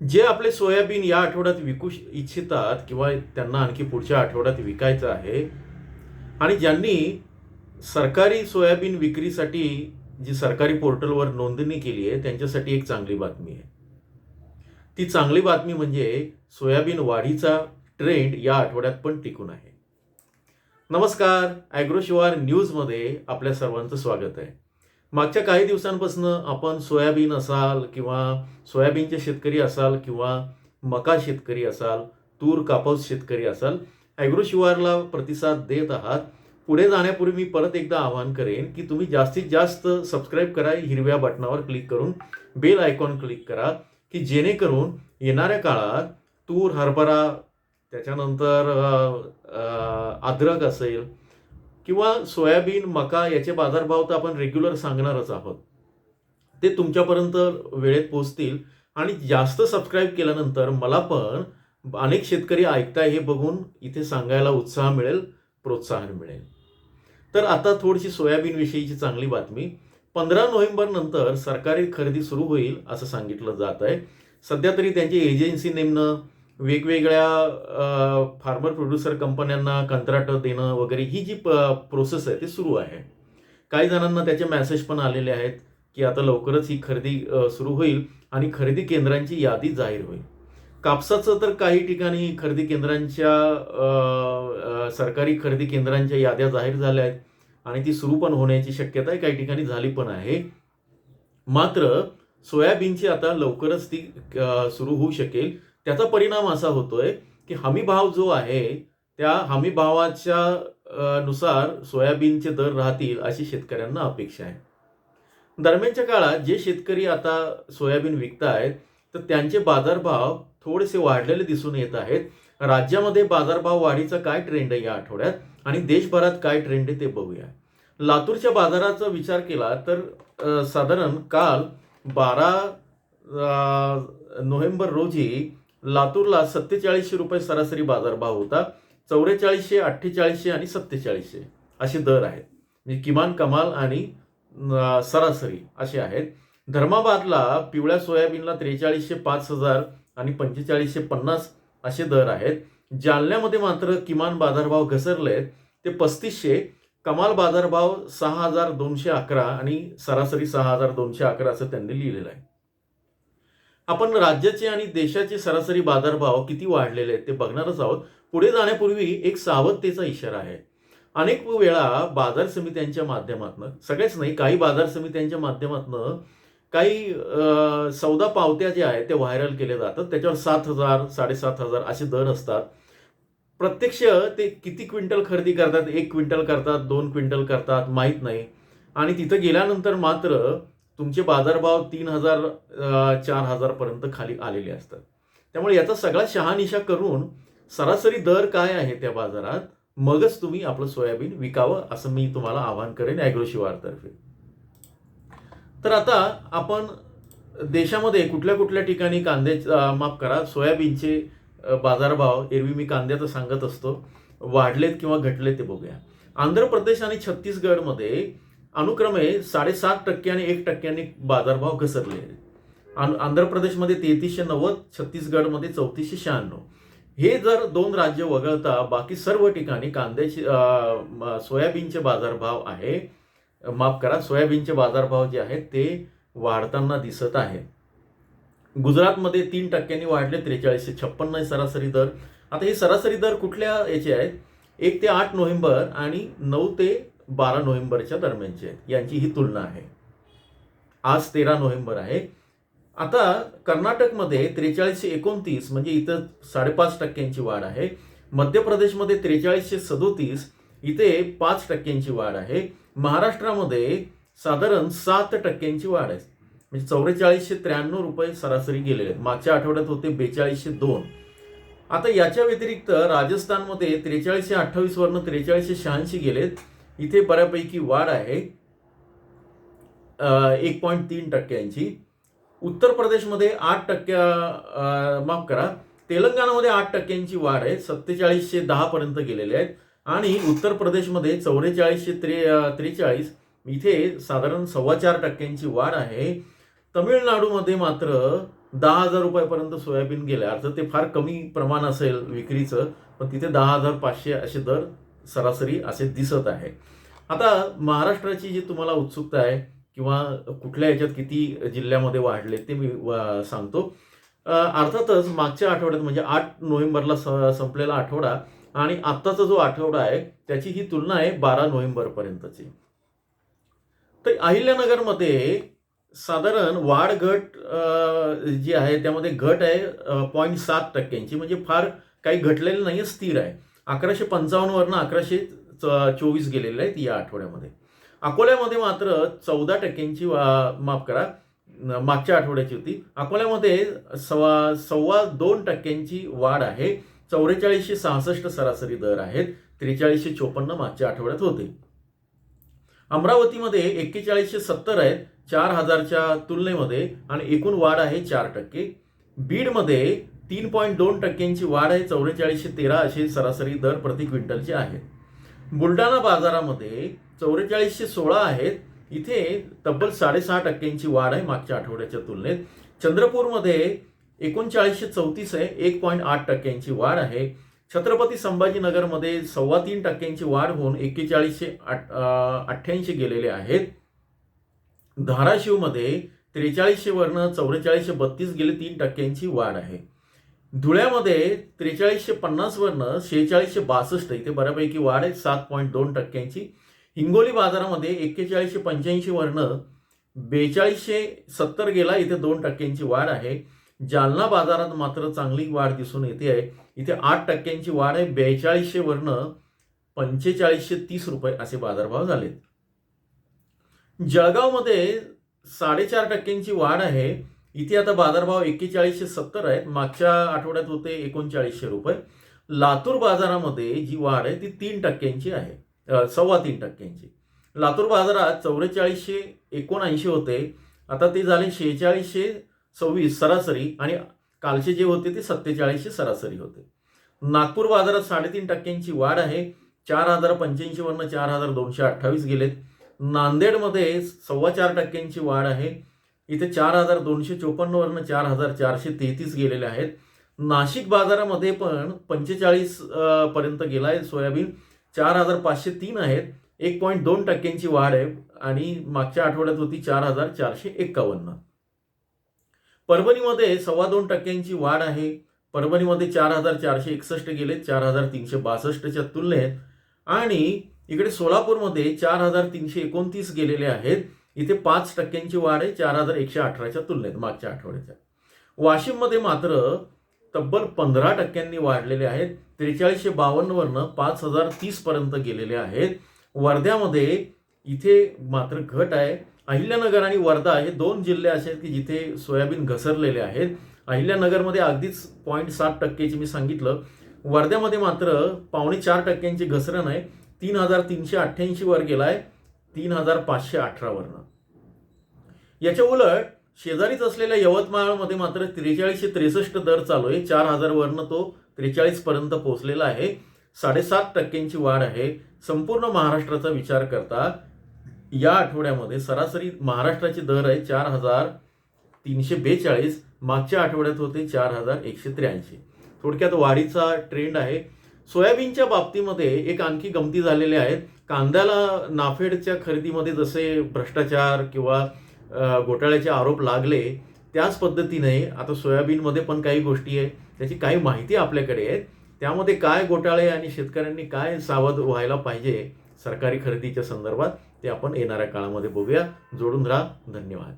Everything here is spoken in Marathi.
जे आपले सोयाबीन या आठवड्यात विकू इच्छितात किंवा त्यांना आणखी पुढच्या आठवड्यात विकायचं आहे आणि ज्यांनी सरकारी सोयाबीन विक्रीसाठी जी सरकारी पोर्टलवर नोंदणी केली आहे त्यांच्यासाठी एक चांगली बातमी आहे. ती चांगली बातमी म्हणजे सोयाबीन वाढीचा ट्रेंड या आठवड्यात पण टिकून आहे. नमस्कार ॲग्रोशिवार न्यूजमध्ये आपल्या सर्वांचं स्वागत आहे. मागच्या काही दिवसांपासून आपण सोयाबीन असाल किंवा सोयाबीनचे शेतकरी असाल किंवा मका शेतकरी असाल तूर कापूस शेतकरी असाल ॲग्रोशिवारला प्रतिसाद देत आहात. पुढे जाण्यापूर्वी मी परत एकदा आवाहन करेन की तुम्ही जास्तीत जास्त सबस्क्राईब करा हिरव्या बटनावर क्लिक करून बेल आयकॉन क्लिक करा की जेणेकरून येणाऱ्या काळात तूर हरभरा त्याच्यानंतर अद्रक असेल किंवा सोयाबीन मका याचे बाजारभाव तर आपण रेग्युलर सांगणारच आहोत. ते तुमच्यापर्यंत वेळेत पोहोचतील. आणि जास्त सबस्क्राईब केल्यानंतर मला पण अनेक शेतकरी ऐकताय हे बघून इथे सांगायला उत्साह मिळेल प्रोत्साहन मिळेल. तर आता थोडीशी सोयाबीन विषयीची चांगली बातमी. पंधरा नोव्हेंबर नंतर सरकारी खरेदी सुरू होईल असं सांगितलं जात आहे. सध्या तरी त्यांची एजन्सी नेमणं वेगवेगळ्या फार्मर प्रोड्युसर कंपन्यांना कंत्राट देणं वगैरे ही जी प्रोसेस आहे ती सुरू आहे. काही जणांना त्याचे मॅसेज पण आलेले आहेत की आता लवकरच ही खरेदी सुरू होईल आणि खरेदी केंद्रांची यादी जाहीर होईल. कापसाचं तर काही ठिकाणी खरेदी केंद्रांच्या सरकारी खरेदी केंद्रांच्या याद्या जाहीर झाल्या आहेत आणि ती सुरू पण होण्याची शक्यता आहे काही ठिकाणी झाली पण आहे. मात्र सोयाबीनची आता लवकरच ती सुरू होऊ शकेल. त्याचा परिणाम असा होतोय की हमी भाव जो आहे त्या हमी भावाच्या नुसार सोयाबीनचे दर राहतील अशी शेतकऱ्यांना अपेक्षा आहे. दरम्यानच्या काळात जे शेतकरी आता सोयाबीन विकतायत तर त्यांचे बाजारभाव थोडेसे वाढलेले दिसून येत आहेत. राज्यामध्ये बाजारभाव वाढीचा काय ट्रेंड आहे या आठवड्यात? आणि देशभरात काय ट्रेंड आहे ते बघूया. लातूरच्या बाजाराचा विचार केला तर साधारण काल बारा नोव्हेंबर रोजी लातूरला सत्तेचाळीसशे रुपये सरासरी बाजारभाव होता. चौवेचाळीसशे अठ्ठेचाळीसशे आणि सत्तेचाळीसशे असे दर आहेत. म्हणजे किमान कमाल आणि सरासरी असे आहेत. धर्माबादला पिवळ्या सोयाबीनला त्रेचाळीसशे पाच हजार आणि पंचेचाळीसशे पन्नास असे दर आहेत. जालन्यामध्ये मात्र किमान बाजारभाव घसरले आहेत ते पस्तीसशे कमाल बाजारभाव सहा हजार दोनशे अकरा आणि सरासरी सहा हजार दोनशे अकरा असं त्यांनी लिहिलेलं आहे. आपण राज्याचे आणि देशाचे सरासरी बाजारभाव किती वाढलेले आहेत ते बघणारच आहोत. पुढे जाण्यापूर्वी एक सावधतेचा इशारा आहे. अनेक वेळा बाजार समित्यांच्या माध्यमातून सगळेच नाही काही बाजार समित्यांच्या माध्यमातून काही सौदा पावत्या ज्या आहेत त्या व्हायरल केल्या जातात. त्याच्यावर सात हजार साडेसात हजार असे दर असतात. प्रत्यक्ष ते किती क्विंटल खरेदी करतात? एक क्विंटल करतात दोन क्विंटल करतात माहीत नाही. आणि तिथं गेल्यानंतर मात्र तुमचे बाजारभाव तीन हजार चार हजारपर्यंत खाली आलेले असतात. त्यामुळे याचा सगळा शहानिशा करून सरासरी दर काय आहे त्या बाजारात? मगच तुम्ही आपलं सोयाबीन विकावं असं मी तुम्हाला आवाहन करेन ॲग्रोशिवारतर्फे. तर आता आपण देशामध्ये कुठल्या कुठल्या ठिकाणी कांद्याच्या माफ करा सोयाबीनचे बाजारभाव एरवी मी कांद्याचं सांगत असतो वाढलेत किंवा घटलेत ते बघूया. आंध्र प्रदेश आणि छत्तीसगडमध्ये अनुक्रमे साडेसात टक्के आणि एक टक्क्यांनी बाजारभाव घसरले आं- आंध्र प्रदेशमध्ये तेहतीसशे नव्वद छत्तीसगडमध्ये चौतीसशे शहाण्णव. हे जर दोन राज्य वगळता बाकी सर्व ठिकाणी कांद्याचे सोयाबीनचे बाजारभाव आहे माफ करा सोयाबीनचे बाजारभाव जे आहेत ते वाढताना दिसत आहे गुजरातमध्ये तीन टक्क्यांनी वाढले त्रेचाळीसशे छप्पन्न आहे सरासरी दर. आता हे सरासरी दर कुठल्या याचे आहेत? एक ते आठ नोव्हेंबर आणि नऊ ते बारा नोव्हेंबरच्या दरम्यानचे आहेत यांची ही तुलना आहे. आज तेरा नोव्हेंबर आहे. आता कर्नाटकमध्ये त्रेचाळीसशे एकोणतीस म्हणजे इथं साडेपाच टक्क्यांची वाढ आहे. मध्य प्रदेशमध्ये त्रेचाळीसशे सदोतीस इथे पाच टक्क्यांची वाढ आहे. महाराष्ट्रामध्ये साधारण सात टक्क्यांची वाढ आहे. म्हणजे चौवेचाळीसशे त्र्याण्णव रुपये सरासरी गेलेले आहेत. मागच्या आठवड्यात होते बेचाळीसशे दोन. आता याच्या व्यतिरिक्त राजस्थानमध्ये त्रेचाळीसशे अठ्ठावीसवरनं त्रेचाळीसशे शहाऐंशी गेलेत. इथे बऱ्यापैकी वाढ आहे. एक पॉईंट तीन टक्क्यांची. उत्तर प्रदेशमध्ये आठ टक्क्या माफ करा तेलंगणामध्ये आठ टक्क्यांची वाढ आहे. सत्तेचाळीसशे दहापर्यंत गेलेले आहेत. आणि उत्तर प्रदेशमध्ये चौवेचाळीसशे त्रे त्रेचाळीस इथे साधारण सव्वा चार टक्क्यांची वाढ आहे. तमिळनाडूमध्ये मात्र दहा हजार रुपयापर्यंत सोयाबीन गेलं. अर्थात ते फार कमी प्रमाण असेल विक्रीचं. पण तिथे दहा हजार पाचशे असे दर सरासरी असे दिसत आहे. आता महाराष्ट्राची जी तुम्हाला उत्सुकता आहे किंवा कुठल्या याच्यात किती जिल्ह्यामध्ये वाढले ते मी सांगतो. अर्थातच मागच्या आठवड्यात म्हणजे आठ नोव्हेंबरला स- संपलेला आठवडा आणि आत्ताचा जो आठवडा आहे त्याची ही तुलना आहे बारा नोव्हेंबरपर्यंतची. तर अहिल्यानगरमध्ये साधारण वाढ घट जी आहे त्यामध्ये घट आहे पॉईंट सात टक्क्यांची. म्हणजे फार काही घटलेलं नाही आहे स्थिर आहे. अकराशे पंचावन्नवरनं अकराशे च- चोवीस गेलेले आहेत या आठवड्यामध्ये. अकोल्यामध्ये मात्र चौदा टक्क्यांची वा- माफ करा मागच्या आठवड्याची होती. अकोल्यामध्ये सव्वा सव्वा दोन टक्क्यांची वाढ आहे. चौवेचाळीसशे सहासष्ट सरासरी दर आहेत. त्रेचाळीसशे चोपन्न मागच्या आठवड्यात होते. अमरावतीमध्ये एक्केचाळीसशे सत्तर आहेत चार हजारच्या तुलनेमध्ये आणि एकूण वाढ आहे चार टक्के. बीडमध्ये तीन पॉईंट दोन टक्क्यांची वाढ आहे. चौवेचाळीसशे तेरा असे सरासरी दर प्रति क्विंटलचे आहेत बुलढाणा बाजारामध्ये चौवेचाळीसशे सोळा आहेत. इथे तब्बल साडेसहा टक्क्यांची वाढ आहे मागच्या आठवड्याच्या तुलनेत. चंद्रपूरमध्ये एकोणचाळीसशे चौतीस आहे. एक पॉईंट आठ टक्क्यांची वाढ आहे. छत्रपती संभाजीनगरमध्ये सव्वा तीन टक्क्यांची वाढ होऊन एक्केचाळीसशे आठ अठ्ठ्याऐंशी गेलेले आहेत. धाराशिवमध्ये त्रेचाळीसशे वरनं चौवेचाळीसशे बत्तीस गेले तीन टक्क्यांची वाढ आहे. धुळ्यामध्ये त्रेचाळीसशे पन्नासवरनं शेहेचाळीसशे बासष्ट इथे बऱ्यापैकी वाढ आहे सात पॉईंट दोन टक्क्यांची. हिंगोली बाजारामध्ये एक्केचाळीसशे पंच्याऐंशीवरनं बेचाळीसशे सत्तर गेला इथे दोन टक्क्यांची वाढ आहे. जालना बाजारात मात्र चांगली वाढ दिसून येते आहे. इथे आठ टक्क्यांची वाढ आहे बेचाळीसशेवरनं पंचेचाळीसशे तीस रुपये असे बाजारभाव झालेत. जळगावमध्ये साडेचार टक्क्यांची वाढ आहे. इथे आता बाजारभाव एक्केचाळीसशे सत्तर आहेत. मागच्या आठवड्यात होते एकोणचाळीसशे रुपये. लातूर बाजारामध्ये जी वाढ आहे ती तीन टक्क्यांची आहे. सव्वा तीन टक्क्यांची. लातूर बाजारात चौवेचाळीसशे एकोणऐंशी होते. आता ते झाले शेहेचाळीसशे सव्वीस सरासरी आणि कालचे जे होते ते सत्तेचाळीसशे सरासरी होते. नागपूर बाजारात साडेतीन टक्क्यांची वाढ आहे. चार हजार पंच्याऐंशीवरनं चार हजार दोनशे अठ्ठावीस गेलेत. नांदेडमध्ये सव्वा चार टक्क्यांची वाढ आहे. इथे चार हजार दोनशे चोपन्नवरनं चार हजार चारशे तेहतीस गेलेले आहेत. नाशिक बाजारामध्ये पण पंचेचाळीस पर्यंत गेला आहे सोयाबीन. चार हजार पाचशे तीन आहेत. एक पॉईंट दोन टक्क्यांची वाढ आहे आणि मागच्या आठवड्यात होती चार हजार चारशे एक्कावन्न. परभणीमध्ये सव्वा दोन टक्क्यांची वाढ आहे. परभणीमध्ये चार हजार चारशे एकसष्ट गेले चार हजार तीनशे बासष्टच्या तुलनेत. आणि इकडे सोलापूरमध्ये चार हजार तीनशे एकोणतीस गेलेले आहेत. इथे पाच टक्क्यांची वाढ आहे चार हजार एकशे अठराच्या तुलनेत मागच्या आठवड्याच्या. वाशिममध्ये मात्र तब्बल पंधरा टक्क्यांनी वाढलेले आहेत त्रेचाळीसशे बावन्नवरनं पाच हजार तीसपर्यंत गेलेले आहेत. वर्ध्यामध्ये इथे मात्र घट आहे. अहिल्यानगर आणि वर्धा हे दोन जिल्हे असे आहेत की जिथे सोयाबीन घसरलेले आहेत. अहिल्यानगरमध्ये अगदीच पॉईंट सात टक्केची मी सांगितलं. वर्ध्यामध्ये मात्र पावणे चार टक्क्यांची घसरण आहे. तीन हजार तीनशे अठ्ठ्याऐंशी वर गेलाय. तीन हजार पाचशे अठरावरनं याच्या उलट शेजारीच असलेल्या यवतमाळमध्ये मात्र त्रेचाळीसशे त्रेसष्ट दर चालू आहे. चार हजारवरनं तो त्रेचाळीस पर्यंत पोहोचलेला आहे. साडेसात टक्क्यांची वाढ आहे. संपूर्ण महाराष्ट्राचा विचार करता या आठवड्यामध्ये सरासरी महाराष्ट्राचे दर आहे चार हजार तीनशे बेचाळीस मागच्या आठवड्यात होते चार हजार एकशे त्र्याऐंशी. थोडक्यात वाढीचा ट्रेंड आहे. सोयाबीनच्या बाबतीमध्ये एक आणखी गमती झालेल्या आहेत कांद्याला नाफेडच्या खरेदीमध्ये जसे भ्रष्टाचार किंवा घोटाळ्याचे आरोप लागले त्याच पद्धतीने आता सोयाबीनमध्ये पण काही गोष्टी आहे त्याची काही माहिती आपल्याकडे आहे. त्यामध्ये काय घोटाळे आणि शेतकऱ्यांनी काय सावध व्हायला पाहिजे सरकारी खरेदीच्या संदर्भात ते आपण येणाऱ्या काळामध्ये बघूया. जोडून राहा. धन्यवाद.